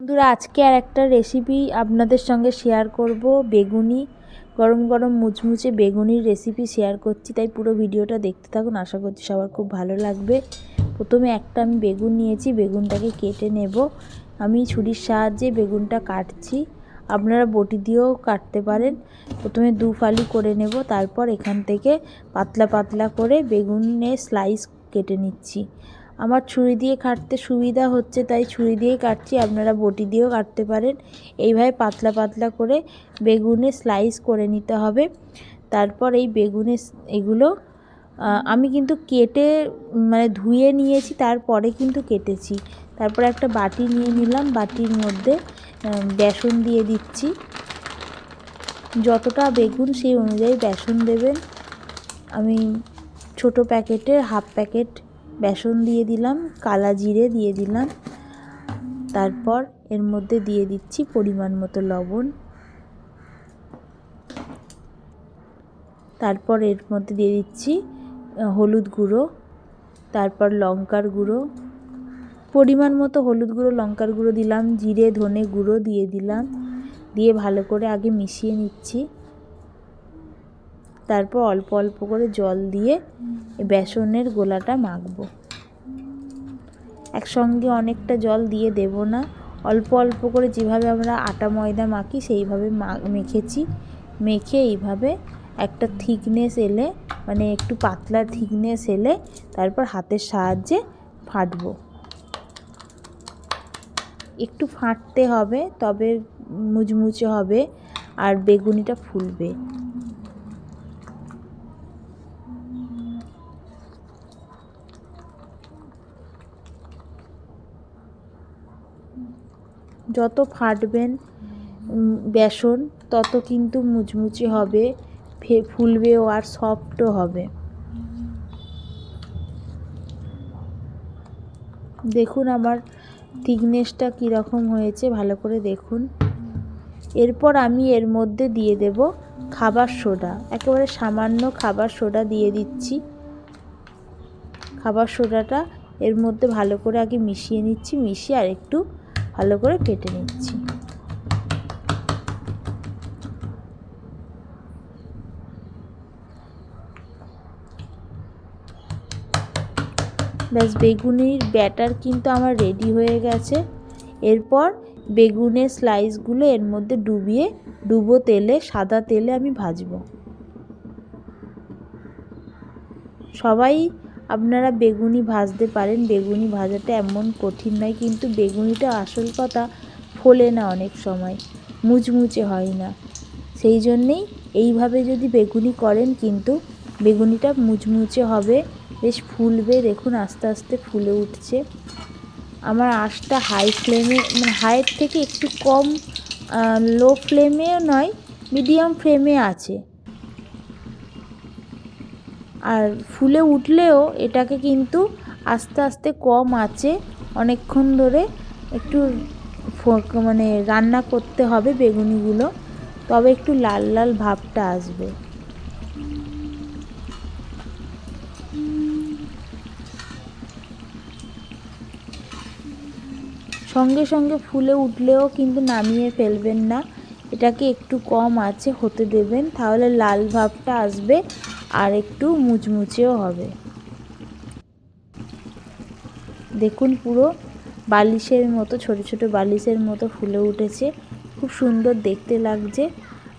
বন্ধুরা, আজকে আর একটা রেসিপি আপনাদের সঙ্গে শেয়ার করব, বেগুনি, গরম গরম মুচমুচে বেগুনির রেসিপি শেয়ার করছি, তাই পুরো ভিডিওটা দেখতে থাকুন, আশা করছি সবার খুব ভালো লাগবে। প্রথমে একটা আমি বেগুন নিয়েছি, বেগুনটাকে কেটে নেব। আমি ছুরির সাহায্যে বেগুনটা কাটছি, আপনারা বটি দিয়েও কাটতে পারেন। প্রথমে দু ফালি করে নেব, তারপর এখান থেকে পাতলা পাতলা করে বেগুনে স্লাইস কেটে নিচ্ছি। আমার ছুরি দিয়ে কাটতে সুবিধা হচ্ছে, তাই ছুরি দিয়েই কাটছি। আপনারা বটি দিয়েও কাটতে পারেন। এইভাবে পাতলা পাতলা করে বেগুনে স্লাইস করে নিতে হবে। তারপর এই বেগুনে এগুলো আমি কিন্তু কেটে মানে ধুয়ে নিয়েছি, তারপরে কিন্তু কেটেছি। তারপর একটা বাটি নিয়ে নিলাম। বাটির মধ্যে বেসন দিয়ে দিচ্ছি। যতটা বেগুন সেই অনুযায়ী বেসন দেবেন। আমি ছোট প্যাকেটের হাফ প্যাকেট বেসন দিয়ে দিলাম, কালা জিরে দিয়ে দিলাম। তারপর এর মধ্যে দিয়ে দিচ্ছি পরিমাণ মতো লবণ। তারপর এর মধ্যে দিয়ে দিচ্ছি হলুদ গুঁড়ো। তারপর লঙ্কার গুঁড়ো। পরিমাণ মতো হলুদ গুঁড়ো, লঙ্কার গুঁড়ো দিলাম, জিরে, ধনে গুঁড়ো দিয়ে দিলাম। দিয়ে ভালো করে আগে মিশিয়ে নিচ্ছি। তারপর অল্প অল্প করে জল দিয়ে বেসনের গোলাটা মাখবো। একসঙ্গে অনেকটা জল দিয়ে দেব না। অল্প অল্প করে যেভাবে আমরা আটা ময়দা মাখি, সেইভাবে মেখেছি। মেখে এইভাবে একটা থিকনেস এলে মানে একটু পাতলা থিকনেস এলে তারপর হাতের সাহায্যে ফাটবো। একটু ফাটতে হবে, তবে মুচমুচে হবে আর বেগুনিটা ফুলবে। যত ফাটবেন বেসন, তত কিন্তু মুচমুচে হবে ফুলবেও আর সফটও হবে। দেখুন আমার থিকনেসটা কীরকম হয়েছে, ভালো করে দেখুন। এরপর আমি এর মধ্যে দিয়ে দেব খাবার সোডা। একেবারে সামান্য খাবার সোডা দিয়ে দিচ্ছি। খাবার সোডাটা এর মধ্যে ভালো করে আগে মিশিয়ে নিচ্ছি, মিশিয়ে আর একটু ভালো করে কেটে নিচ্ছি। ব্যাস, বেগুনির ব্যাটার কিন্তু আমার রেডি হয়ে গেছে। এরপর বেগুনের স্লাইসগুলো এর মধ্যে ডুবিয়ে, ডুবো তেলে, সাদা তেলে আমি ভাজবো। সবাই আপনারা বেগুনি ভাজতে পারেন। বেগুনি ভাজাটা এমন কঠিন নয়, কিন্তু বেগুনিটা আসল কথা ফোলে না অনেক সময়, মুচমুচে হয় না। সেই জন্যেই এইভাবে যদি বেগুনি করেন, কিন্তু বেগুনিটা মুচমুচে হবে, বেশ ফুলবে, দেখুন আস্তে আস্তে ফুলে উঠছে। আমার আঁশটা হাই ফ্লেমে মানে হাইয়ের থেকে একটু কম লো ফ্লেমেও নয় মিডিয়াম ফ্লেমে আছে। আর ফুলে উঠলেও এটাকে কিন্তু আস্তে আস্তে কম আছে অনেকক্ষণ ধরে একটু মানে রান্না করতে হবে বেগুনিগুলো, তবে একটু লাল লাল ভাবটা আসবে। সঙ্গে সঙ্গে ফুলে উঠলেও কিন্তু নামিয়ে ফেলবেন না, এটাকে একটু কম আছে হতে দেবেন, তাহলে লাল ভাবটা আসবে আর একটু মুচমুচেও হবে। দেখুন পুরো বালিশের মতো, ছোট ছোট বালিশের মতো ফুলে উঠেছে। খুব সুন্দর দেখতে লাগছে।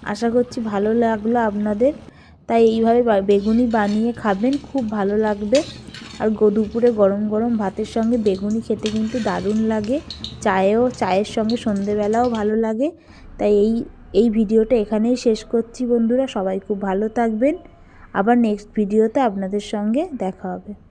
আশা করছি ভালো লাগল আপনাদের। তাই এইভাবে বেগুনি বানিয়ে খাবেন, খুব ভালো লাগবে। আর দুপুরে গরম গরম ভাতের সঙ্গে বেগুনি খেতে কিন্তু দারুণ লাগে। চায়েও, চায়ের সঙ্গে সন্ধেবেলাও ভালো লাগে। তাই এই এই ভিডিওটা এখানেই শেষ করছি বন্ধুরা। সবাই খুব ভালো থাকবেন। আবার নেক্সট ভিডিওতে আপনাদের সঙ্গে দেখা হবে।